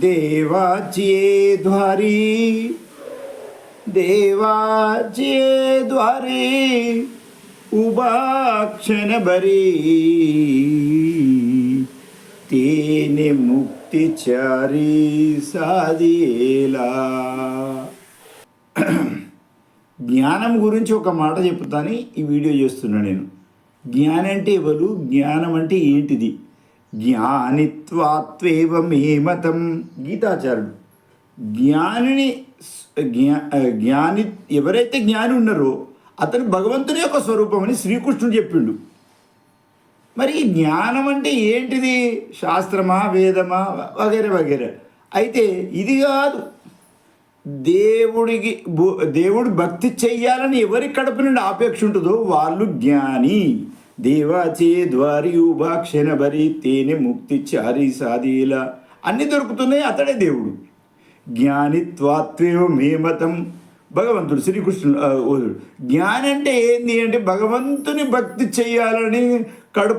देवाचिये द्वारी देवाचिये द्वारी उभा बरी తేనె ముక్తి చారి సాదియేలా జ్ఞానం గురించి ఒక మాట చెప్తాను ఈ వీడియో చేస్తున్నా నేను జ్ఞానం అంటే ఎవరు జ్ఞానం అంటే ఏంటిది జ్ఞానిత్వాత్వేవమే మతం గీతాచారుడు జ్ఞానిని జ్ఞా జ్ఞాని ఎవరైతే జ్ఞాని ఉన్నారో అతను భగవంతుని యొక్క స్వరూపం అని శ్రీకృష్ణుడు చెప్పిండు. మరి జ్ఞానం అంటే ఏంటిది? శాస్త్రమా వేదమా వగేరే వగేరే. అయితే ఇది కాదు. దేవుడికి దేవుడు భక్తి చెయ్యాలని ఎవరి కడుపు నుండి ఆపేక్ష ఉంటుందో వాళ్ళు జ్ఞాని. దేవాచే ద్వారి ఉభాక్షణ భరి తేనె ముక్తి చారి సాధీల. అన్నీ దొరుకుతున్నాయి అతడే దేవుడు. జ్ఞానిత్వాత్వేవ మే మతం. భగవంతుడు శ్రీకృష్ణుడు జ్ఞానంటే జ్ఞాని అంటే ఏంది అంటే భగవంతుని భక్తి చెయ్యాలని కడుపు